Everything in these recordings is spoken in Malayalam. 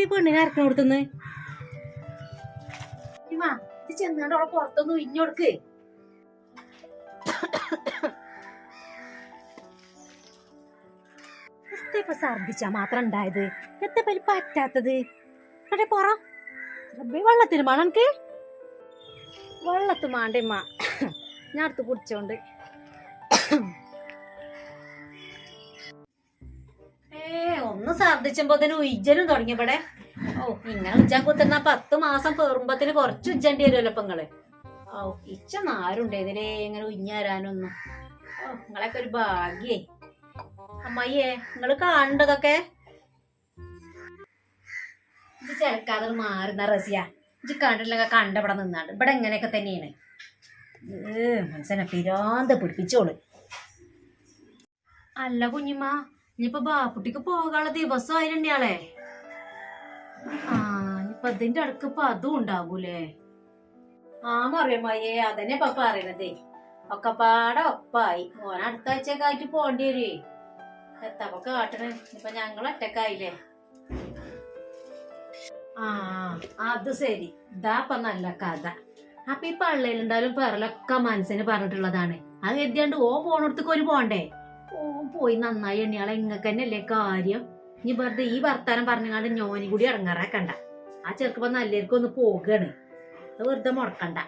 ഈ പെണ്ണിനെ അരക്കണ കൊടുത്തുന്ന്? ഇത് ചെന്നാണ്ട് അവളെ പുറത്തൊന്നും ഇഞ്ഞൊടുക്ക് ഇപ്പൊ ഛർദിച്ചാ മാത്രം ഉണ്ടായത്? എത്ര പേര് പറ്റാത്തത്? അടെ പോറ. വെള്ളത്തിന് വേണം എനിക്ക്. വെള്ളത്ത് മാണ്ടേമ്മ ഞാൻ അടുത്ത് കുടിച്ചോണ്ട്. ഒന്ന് ഛർദിച്ചപ്പോ തന്നെ ഉജ്ജലും തുടങ്ങിയപ്പടെ ഓ ഇങ്ങനെ ഉജ്ജാൻ കുത്തുന്ന പത്ത് മാസം പേറുമ്പത്തിന് കുറച്ച് ഉജ്ജേണ്ടി വരുമല്ലോ ഇപ്പൊ നിങ്ങൾ. ഓ ഇച്ച നാരുണ്ടേതിലേ ഇങ്ങനെ ഉഞ്ഞാരാനൊന്നും ഓ നിങ്ങളൊക്കെ ഒരു ഭാഗ്യേ. അമ്മയ്യേ നിങ്ങൾ കാണണ്ടതൊക്കെ? ഇത് ചിലക്കാതെ മാറുന്ന റസിയ. ഇത് കണ്ടില്ലെങ്കിൽ കണ്ടവിടെ നിന്നാണ് ഇവിടെ എങ്ങനെയൊക്കെ തന്നെയാണ്. ഏ മനസ്സിനെ പിരാന്ത പിടിപ്പിച്ചോൾ. അല്ല കുഞ്ഞുമ്മ ഇനിയിപ്പൊ ബാപ്പുട്ടിക്ക് പോകാനുള്ള ദിവസം ആയിരുന്നയാളെ ആ ഇനിയിപ്പൊ അതിന്റെ അടുക്ക് ഇപ്പൊ അതും ഉണ്ടാവൂലേ. ആ മറിയമ്മയെ അതന്നെ ഇപ്പൊ പറയണതേ. ഒക്കെ പാടെ ഒപ്പായി. ഓന അടുത്ത ആഴ്ചയൊക്കെ ആയിട്ട് പോണ്ടി വരുവേ എത്തപ്പോ കാട്ടണേ. ഇപ്പൊ ഞങ്ങൾ ഒറ്റക്കായില്ലേ? ആ അത് ശരി. ഇതാ ഇപ്പൊ നല്ല കഥ. അപ്പൊ ഈ പള്ളയിലുണ്ടായാലും പറലൊക്കെ മനസ്സിന് പറഞ്ഞിട്ടുള്ളതാണ്. അത് കരുതിയാണ്ട് ഓ പോണടുത്തേക്ക് ഒരു പോണ്ടേ? ഓ പോയി നന്നായി എണ്ണിയാളെ. ഇങ്ങക്ക് തന്നെയല്ലേ കാര്യം? ഇനി വെറുതെ ഈ വർത്താനം പറഞ്ഞാണ്ട് ഞോനി കൂടി ഇറങ്ങാറാക്കണ്ട ആ ചെറുക്കപ്പ നല്ലേർക്കും ഒന്ന് പോകാണ്. അത് വെറുതെ മുടക്കണ്ട.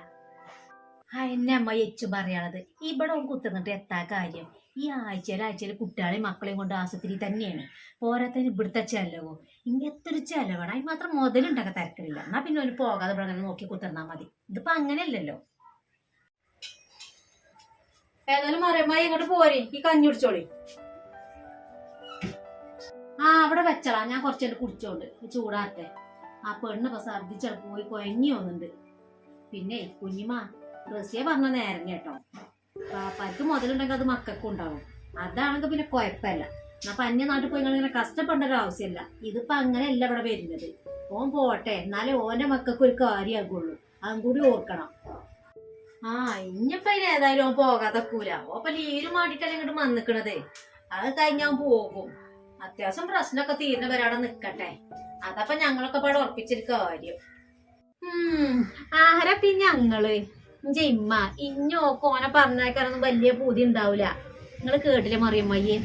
എന്നെ അമ്മ എച്ചു പറയാനുള്ളത് ഇവിടെ കുത്തുന്നിട്ട് എത്താ കാര്യം? ഈ ആഴ്ചയിൽ ആഴ്ചയിൽ കുട്ടികളെയും മക്കളെയും കൊണ്ട് ആശുപത്രി തന്നെയാണ്. പോരാത്തതിന് ഇവിടുത്തെ ചെലവോ? ഇനി എത്ര ചെലവാണ്? അതിന് മാത്രം മുതലുണ്ടാക്കാൻ തിരക്കില്ല എന്നാ പിന്നെ ഒരു പോകാതെ ഇവിടെ നോക്കി കുത്തിർന്നാ മതി. ഇതിപ്പോ അങ്ങനെയല്ലല്ലോ. ഏതായാലും മറിയമ്മ ഇങ്ങോട്ട് പോരെ. ഈ കഞ്ഞി കുടിച്ചോളി. ആ അവിടെ വെച്ചളാ. ഞാൻ കുറച്ചുകൊണ്ട് കുടിച്ചോണ്ട്. ചൂടാട്ടെ ആ പെണ്ണ് ഇപ്പൊ ഛർദിച്ചാൽ പോയി കൊയങ്ങി വന്നുണ്ട് പിന്നെ കുഞ്ഞിമ റസിയ പറഞ്ഞ നേരം കേട്ടോ. പാപ്പാർക്ക് മുതലുണ്ടെങ്കിൽ അത് മക്കൾക്കും ഉണ്ടാവും. അതാണെങ്കിൽ പിന്നെ കുഴപ്പമില്ല. അപ്പൊ അന്യ നാട്ടിൽ പോയി ഇങ്ങനെ കഷ്ടപ്പെടേണ്ട ഒരു ആവശ്യമില്ല. ഇതിപ്പോ അങ്ങനെയല്ല ഇവിടെ വരുന്നത്. ഓൻ പോട്ടെ. എന്നാലേ ഓന്റെ മക്കൾക്ക് ഒരു കാര്യമാകുള്ളൂ. അതും കൂടി ഓർക്കണം. ആ ഇനിയിപ്പൊ ഏതായാലും പോകാതെ പോകാതെക്കൂല അപ്പൊ ലീവിന് വേണ്ടിട്ടല്ലേ ഇങ്ങോട്ട് വന്നിക്കണത്. അത് കഴിഞ്ഞാൽ പോകും. അത്യാവശ്യം പ്രശ്നമൊക്കെ തീരുന്നവരെ വരാടെ നിക്കട്ടെ. അതപ്പൊ ഞങ്ങളൊക്കെ പാടെ ഉറപ്പിച്ചൊരു കാര്യം. ആഹാരം പിന്നെ ഞങ്ങൾ. ഇമ്മ ഇഞ്ഞോക്ക് ഓനെ പറഞ്ഞേക്കാനൊന്നും വലിയ പൂതി ഉണ്ടാവൂല. നിങ്ങൾ കേട്ടില്ലേ മറിയമ്മയ്യേ?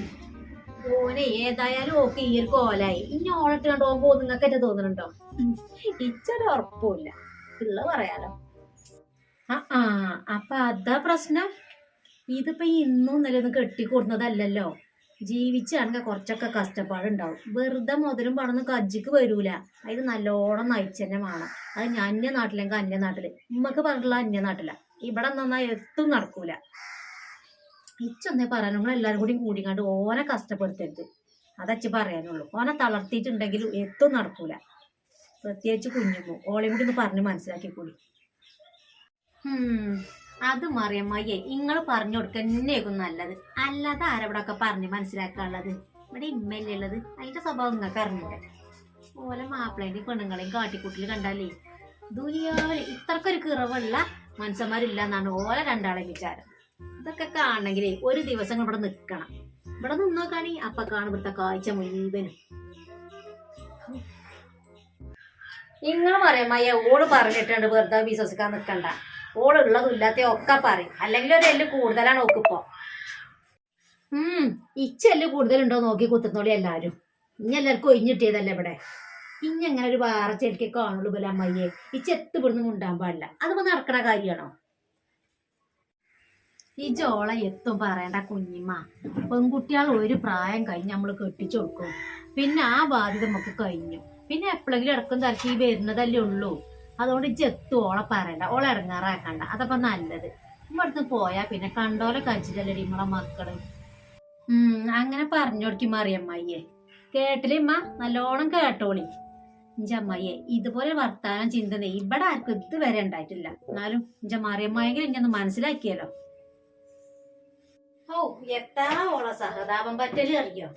ഓനെ ഏതായാലും ഓക്ക് ഈ ഒരു കോലായി. ഇനി ഓളിട്ട് കണ്ടോ? നിങ്ങൾക്ക് തോന്നുന്നുണ്ടോ ഇച്ചൊരു ഉറപ്പില്ല പിള്ള പറയാലോ. ആ അപ്പൊ അതാ പ്രശ്നം. ഇതിപ്പോ ഇന്നും ഇന്നലെ ഒന്ന് കെട്ടിക്കൂടുന്നതല്ലല്ലോ ജീവിച്ചാണെങ്കിൽ കുറച്ചൊക്കെ കഷ്ടപ്പാടുണ്ടാവും. വെറുതെ മുതലും പണൊന്നും കജ്ജിക്ക് വരൂല. അതിന് നല്ലോണം നയിച്ചന്നെ വേണം. അത് അന്യ നാട്ടിലെങ്കിൽ അന്യ നാട്ടിൽ. ഉമ്മക്ക് പറഞ്ഞിട്ടുള്ള അന്യ നാട്ടില. ഇവിടെ നന്നായി എത്തും നടക്കൂല. ഇച്ചൊന്നേ പറയാൻ നിങ്ങൾ എല്ലാവരും കൂടി കൂടിക്കാണ്ട് ഓനെ കഷ്ടപ്പെടുത്തരുത്. അതച്ച് പറയാനുള്ളൂ. ഓനെ തളർത്തിയിട്ടുണ്ടെങ്കിലും എത്തും നടക്കൂല. പ്രത്യേകിച്ച് കുഞ്ഞുമോ. ഓളെയും കൂടി ഒന്ന് പറഞ്ഞ് മനസ്സിലാക്കി കൂടി അത് മറിയമ്മയെ നിങ്ങൾ പറഞ്ഞു കൊടുക്കുന്നേക്കും നല്ലത്. അല്ലാതെ ആരവിടെ ഒക്കെ പറഞ്ഞ് മനസ്സിലാക്കാനുള്ളത്? ഇവിടെ ഇമ്മല്ലേ ഉള്ളത്. അതിന്റെ സ്വഭാവം നിങ്ങൾക്ക് അറിഞ്ഞില്ല ഓലെ മാപ്പിളേന്റെ പെണ്ണുങ്ങളെയും കാട്ടിക്കൂട്ടിൽ കണ്ടാലേ ദുനിയാവിൽ ഇത്രക്കൊരു കിറവുള്ള മനുഷ്യന്മാരില്ല എന്നാണ് ഓലെ രണ്ടാളെ വിചാരം. ഇതൊക്കെ കാണണമെങ്കിലേ ഒരു ദിവസം ഇവിടെ നിൽക്കണം ഇവിടെ നിന്നോക്കാണി അപ്പൊ കാണും ഇവിടുത്തെ കാഴ്ച മുഴുവനും. നിങ്ങൾ പറയാമയ്യ ഓൾ പറഞ്ഞിട്ടുണ്ട് വെറുതെ വിശ്വസിക്കാൻ നിൽക്കണ്ട ഓളുള്ളതും ഇല്ലാത്ത ഒക്കെ പറയും. അല്ലെങ്കിൽ ഒരു എല്ല് കൂടുതലാണ് ഓക്കിപ്പോ ഉം ഇച്ചെല്ല് കൂടുതലുണ്ടോ നോക്കി കുത്തുന്നോളി എല്ലാരും. ഇനി എല്ലാവർക്കും ഒഴിഞ്ഞിട്ടിയതല്ലേ ഇവിടെ? ഇനി അങ്ങനെ ഒരു വേറെ ചെടിക്ക് കാണുള്ളൂ പോലെ അമ്മയെ ചെത്ത് ഇവിടുന്ന് മുണ്ടാൻ പാടില്ല. അതിപ്പോ നടക്കണ കാര്യമാണോ? ഈ ജോള എത്തും പറയണ്ട കുഞ്ഞിമ്മ. പെൺകുട്ടികൾ ഒരു പ്രായം കഴിഞ്ഞ് നമ്മൾ കെട്ടിച്ചു കൊടുക്കും. പിന്നെ ആ ബാധ്യത നമുക്ക് കഴിഞ്ഞു. പിന്നെ എപ്പോഴെങ്കിലും ഇടക്കും തലക്ക് ഈ വരുന്നതല്ലേ ഉള്ളൂ. അതുകൊണ്ട് ജെത്തു ഓളെ പറയണ്ട. ഓളെ ഇറങ്ങാറാക്കണ്ട. അതപ്പൊ നല്ലത്. ഇവിടുന്ന് പോയാ പിന്നെ കണ്ടോലെ കഴിച്ചിട്ടല്ലേ ഇമ്മളെ മക്കൾ. ഉം അങ്ങനെ പറഞ്ഞു കൊടുക്കും മറിയമ്മയ്യെ കേട്ടില്ലേ ഇമ്മ? നല്ലോണം കേട്ടോളി. ഇഞ്ച അമ്മയെ ഇതുപോലെ വർത്താനം ചിന്തന ഇവിടെ ആർക്കും ഇതുവരെ ഉണ്ടായിട്ടില്ല. എന്നാലും ഇഞ്ച മറിയമ്മയെങ്കിലും ഇഞ്ഞൊന്ന് മനസ്സിലാക്കിയല്ലോ. ഓ എത്താ ഓളെ സഹതാപം പറ്റൽ അറിയോ?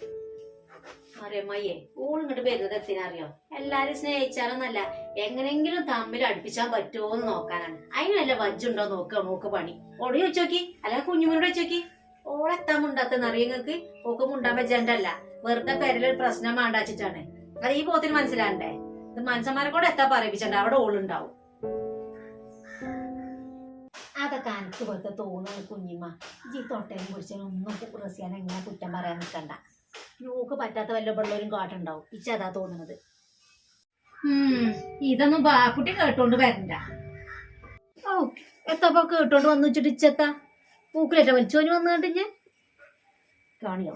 മറിയമ്മയെ ഓൾ ഇങ്ങോട്ട് വരുന്നത് എത്തിനറിയോ എല്ലാരും സ്നേഹിച്ചാലൊന്നല്ല. എങ്ങനെങ്കിലും തമ്മിൽ അടുപ്പിച്ചാൻ പറ്റുമോ എന്ന് നോക്കാനാണ്. അതിന് വല്ല വജ്ജുണ്ടോ നോക്കുക നോക്ക് പണി. ഓടി വെച്ചോക്കി. അല്ല കുഞ്ഞുമോനോട് വെച്ചോക്കി. ഓളെത്താൻ മുണ്ടാത്തെന്ന് അറിയ നിങ്ങക്ക് ഓക്ക് മുണ്ടാൻ പറ്റണ്ടല്ല വെറുതെ പേരിലൊരു പ്രശ്നം വേണ്ടാച്ചിട്ടാണ് അത് ഈ പോത്തിന് മനസ്സിലാണ്ടേ ഇത് മനുഷ്യന്മാരെ കൂടെ എത്താ പറയിപ്പിച്ചണ്ട? അവിടെ ഓളുണ്ടാവും. അതൊക്കെ എനിക്ക് വെറുതെ തോന്നുന്നു കുഞ്ഞിമ്മ. ഈ തൊട്ടേനും കുറിച്ചും ഒന്നും റസിയാൻ എങ്ങനെ കുറ്റം പറയാൻ നിൽക്കണ്ട നോക്ക് പറ്റാത്ത വല്ല പിള്ളേരും കാട്ടുണ്ടാവും. ഇച്ചതാ തോന്നുന്നത്. ഇതൊന്നും ബാക്കുട്ടി കേട്ടോണ്ട് വരണ്ട. ഓ എത്തപ്പോ കേട്ടോണ്ട് വന്നു വെച്ചിട്ട് ഇച്ചെത്താ പൂക്കിലേറ്റ വലിച്ചോന് വന്നു കണ്ടിഞ്ഞ്. കാണിയോ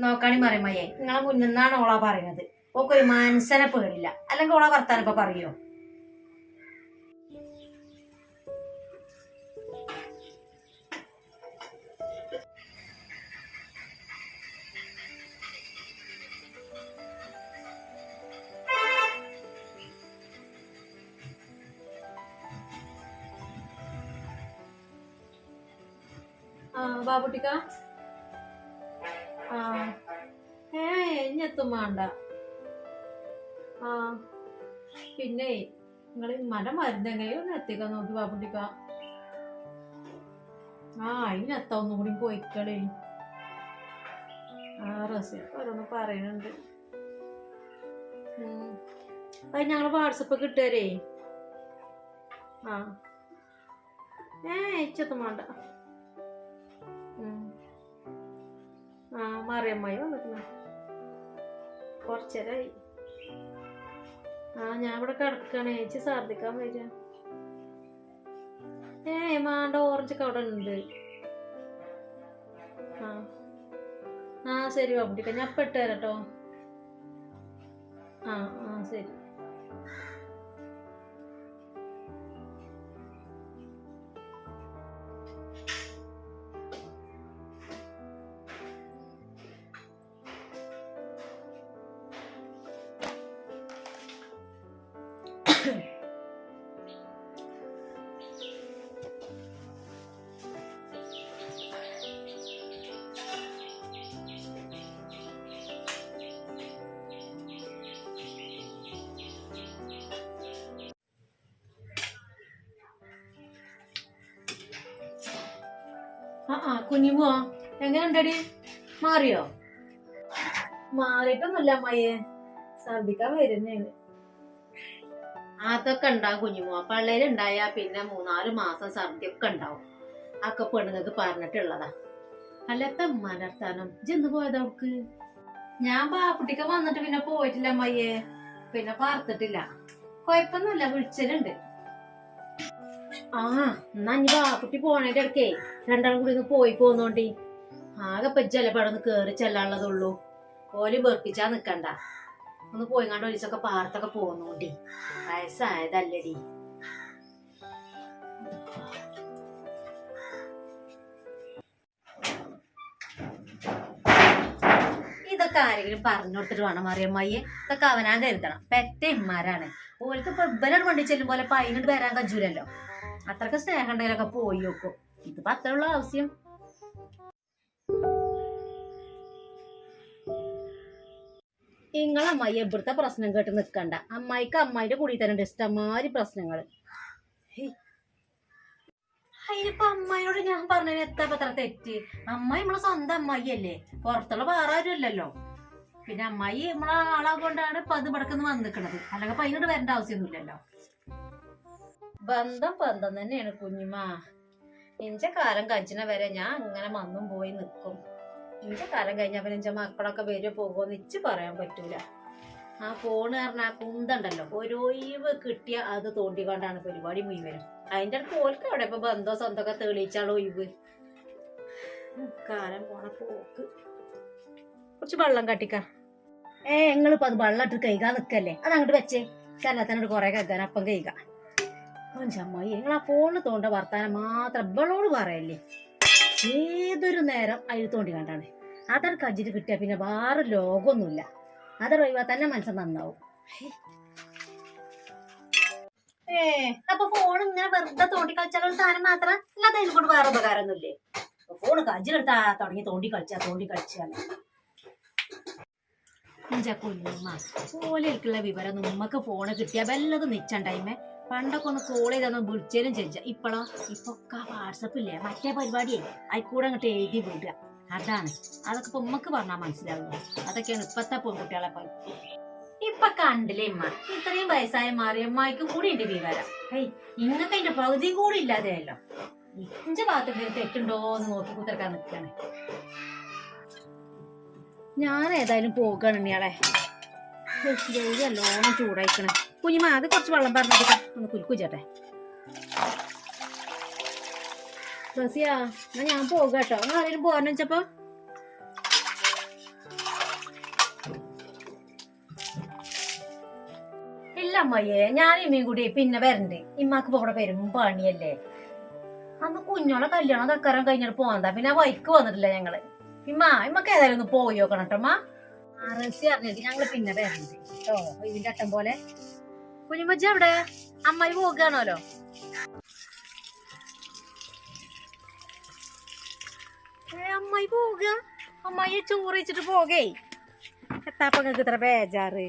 നോക്കാണി പറയുമ്പയേ നിങ്ങളെ മുന്നിന്നാണ് ഓളാ പറയുന്നത്. ഓക്കൊരു മനസ്സനെ പേടില്ല. അല്ലെങ്കിൽ ഓളാ വർത്താനം ഇപ്പൊ പറയോ? ബാബുട്ടിക്ക? ആ വേണ്ട ആ പിന്നെ നിങ്ങൾ മരം മരുന്ന് എങ്ങനെയോ ഒന്ന് എത്തിക്കാൻ നോക്കി ബാബുട്ടിക്ക. ആ അതിനെത്താ ഒന്നും കൂടി പോയിക്കളേ. ആ റസിയൊക്കെ ഓരോന്ന് പറയുന്നുണ്ട്. അത് ഞങ്ങൾ വാട്സപ്പ് കിട്ടുകാരേ ആ. ഏ ഇച്ചത്തും വേണ്ട ആ മറിയമ്മായി വന്നിട്ടുണ്ട് കുറച്ചേരായി. ആ ഞാൻ ഇവിടെ കിടക്കണേ. ചേച്ചി ഛർദിക്കാൻ വരിക. ഏ മാണ്ട ഓറഞ്ച് ഒക്കെ അവിടെ ഉണ്ട്. ആ. ആ ശരി ബാബുട്ടിക്ക ഞാൻ ഇപ്പം ഇട്ടുതരാം കേട്ടോ ആ ആ ശരി. കുഞ്ഞുമോ? എങ്ങനെയുണ്ടടി? മാറിയോ? മാറിയിട്ടൊന്നുമില്ല അമ്മയെ ഛർദിക്കാൻ വരുന്നേന്ന് അതൊക്കെ ഉണ്ടാവും കുഞ്ഞുമോ. പള്ളേലുണ്ടായ പിന്നെ മൂന്നാൽ മാസം ഛർദി ഒക്കെ ഉണ്ടാവും. അതൊക്കെ പെണ്ണുങ്ങൾക്ക് പറഞ്ഞിട്ടുള്ളതാ. അല്ലത്തെ ഉമ്മാനർത്താനം ചെന്ന് പോയത് അവൾക്ക്? ഞാൻ പാപ്പുട്ടിക്ക് വന്നിട്ട് പിന്നെ പോയിട്ടില്ല അമ്മയെ പിന്നെ പാർത്തിട്ടില്ല. കൊഴപ്പൊന്നുമില്ല വിളിച്ചലുണ്ട്. ആ എന്നാ ഇനി ബാപ്പുട്ടി പോണേന്റെ ഇടക്കേ രണ്ടാളും കൂടി ഒന്ന് പോയി പോന്നോണ്ടി. ആകെ പെജ്ജല്ലേ പടന്ന് കേറി ചെല്ലാനുള്ളതുള്ളൂ. ഓൽ വെറുപ്പിച്ചാ നിക്കണ്ട. ഒന്ന് പോയി കണ്ട ഒരിച്ചൊക്കെ പാർത്തൊക്കെ പോന്നോണ്ടി. വയസ്സായതല്ലടി. ഇതൊക്കെ ആരെങ്കിലും പറഞ്ഞു കൊടുത്തിട്ട് വേണം അറിയമ്മയെ ഇതൊക്കെ അവനാ കരുതണം. പെറ്റ ഇമ്മാരാണ്. ഓൾക്ക് ഇപ്പൊ ഇവരോട് വണ്ടി ചെല്ലും പോലെ പൈനോട് വരാൻ കജൂലല്ലോ അത്രയ്ക്ക് സ്നേഹം ഉണ്ടെങ്കിലൊക്കെ പോയി നോക്കും. ഇതിപ്പോ അത്രയുള്ള ആവശ്യം. നിങ്ങളമ്മായി എവിടുത്തെ പ്രശ്നം കേട്ട് നിൽക്കണ്ട അമ്മായിക്ക് അമ്മായിന്റെ കൂടി തന്നെ ഇഷ്ടംമാതിരി പ്രശ്നങ്ങൾ. അതിനിപ്പോ അമ്മായിനോട് ഞാൻ പറഞ്ഞതിന് എത്ര പത്ര തെറ്റ്? അമ്മായി നമ്മളെ സ്വന്തം അമ്മായി അല്ലേ പുറത്തുള്ള വേറെ പിന്നെ അമ്മായി നമ്മളെ ആളാകൊണ്ടാണ് ഇപ്പൊ അത് ഇവിടക്കുന്ന് വന്നിക്കണത് അല്ലെങ്കിൽ അപ്പൊ അതിനോട് വരേണ്ട ആവശ്യമൊന്നുമില്ലല്ലോ. ബന്ധം ബന്ധം തന്നെയാണ് കുഞ്ഞുമാ ഇഞ്ച കാലം കഴിച്ചിന വരെ ഞാൻ അങ്ങനെ മന്നും പോയി നിൽക്കും ഇഞ്ച കാലം കഴിഞ്ഞാൽ പിന്നെ ഇഞ്ച മക്കളൊക്കെ വരുമോ പോകുമെന്ന് ഇച്ച് പറയാൻ പറ്റൂല. ആ ഫോണ് പറഞ്ഞ ആ കുന്തണ്ടല്ലോ. ഒരു കിട്ടിയ അത് തോണ്ടിക്കൊണ്ടാണ് പരിപാടി മുഴുവനും. അതിന്റെ അടുത്ത് ഓൽക്ക് അവിടെ ഇപ്പൊ ബന്ധോ സ്വന്തമൊക്കെ തെളിയിച്ചാളോ ഒഴിവ്. കാലം പോണ പോക്ക്. കുറച്ച് വെള്ളം കട്ടിക്ക. ഏ നിങ്ങളിപ്പോ അത് വെള്ളം ഇട്ട് കഴുകാൻ നിക്കല്ലേ? അത് അങ്ങോട്ട് വെച്ചേ. ചെല്ലത്തിനോട് കുറെ കഴുകാൻ അപ്പം കൈക അമ്മായി നിങ്ങൾ ആ ഫോണിൽ തോണ്ട വർത്താനം മാത്രം ഇവളോട് പറയല്ലേ? ഏതൊരു നേരം അതിൽ തോണ്ടി കണ്ടാണ്. അതൊരു കജിട്ട് കിട്ടിയ പിന്നെ വേറെ ലോകമൊന്നുമില്ല. അതൊരു ഒഴിവാ തന്നെ മനസ്സ് നന്നാവും. ഏ അപ്പൊ ഫോൺ ഇങ്ങനെ വെറുതെ തോണ്ടി കളിച്ചാൽ ഒരു സാധനം മാത്രം? അല്ലാതെ അതിൽ കൊണ്ട് വേറെ ഉപകാരമൊന്നുമില്ലേ? ഫോൺ കജിലെടുത്താ തുടങ്ങി തോണ്ടി കളിച്ചാ തോണ്ടി കളിച്ചാണ് കുഞ്ഞമ്മ ഓലേക്കുള്ള വിവരം നമ്മക്ക് ഫോണ് കിട്ടിയ വല്ലതും നിച്ചണ്ടായിമേ? പണ്ടൊക്കെ ഒന്ന് കോൾ ചെയ്തൊന്ന് വിളിച്ചാലും ചോദിച്ച ഇപ്പളോ ഇപ്പൊക്കെ വാട്സപ്പ് ഇല്ലേ? മറ്റേ പരിപാടിയേ അതിക്കൂടെ അങ്ങോട്ട് എഴുതി വിടുക. അതാണ്. അതൊക്കെ ഇപ്പൊ ഉമ്മക്ക് പറഞ്ഞാൽ മനസ്സിലാവുള്ളൂ അതൊക്കെയാണ് ഇപ്പത്തെ പെൺകുട്ടികളെ പോലെ ഇപ്പൊ കണ്ടില്ലേ ഇമ്മ? ഇത്രയും വയസ്സായ മാറിയമ്മയ്ക്കും കൂടി ഉണ്ട് വിവരം ഹേയ് ഇങ്ങനത്തെ അതിന്റെ പകുതിയും കൂടി ഇല്ലാതെയല്ലോ. ഇഞ്ച ഭാഗത്ത് തെറ്റുണ്ടോ എന്ന് നോക്കി കുത്തിറക്കാൻ നിൽക്കാണ് ഞാൻ ഏതായാലും പോകണം ഇയാളെ നല്ലോണം ചൂടായിക്കണേ. കുഞ്ഞുമ അത് കുറച്ച് വെള്ളം പറഞ്ഞിട്ട് ഒന്ന് കുലുക്കുചേട്ടെ റസിയാ എന്നാ ഞാൻ പോകാട്ടോ നിങ്ങൾ ആരെങ്കിലും പോകാന്ന് വെച്ചപ്പോ ഇല്ല അമ്മയെ ഞാൻ ഇമ്മയും കൂടി പിന്നെ വരണ്ട്. ഇമ്മാക്ക് ഇവിടെ വരും പണിയല്ലേ. അന്ന് കുഞ്ഞോളെ കല്യാണം തക്കാരം കഴിഞ്ഞിട്ട് പോകാൻ പിന്നെ വൈക്ക് വന്നിട്ടില്ല ഞങ്ങൾ. ഇമ്മ ഇമ്മക്ക് ഏതായാലും ഒന്ന് പോയി നോക്കണം കേട്ടോ അമ്മ റസി അറിഞ്ഞിട്ട് ഞങ്ങൾ പിന്നെ വരണ്ട്. കേട്ടോ ഇതിന്റെ അട്ടം പോലെ. കുഞ്ഞുമ്മച്ചി എവിടെ? അമ്മായി പോകുകയാണല്ലോ ഏ അമ്മായി പോവുക അമ്മായി ചോറ് വെച്ചിട്ട് പോകേ. എത്താപ്പങ്ങൾക്ക് ഇത്ര ബേജാറ്.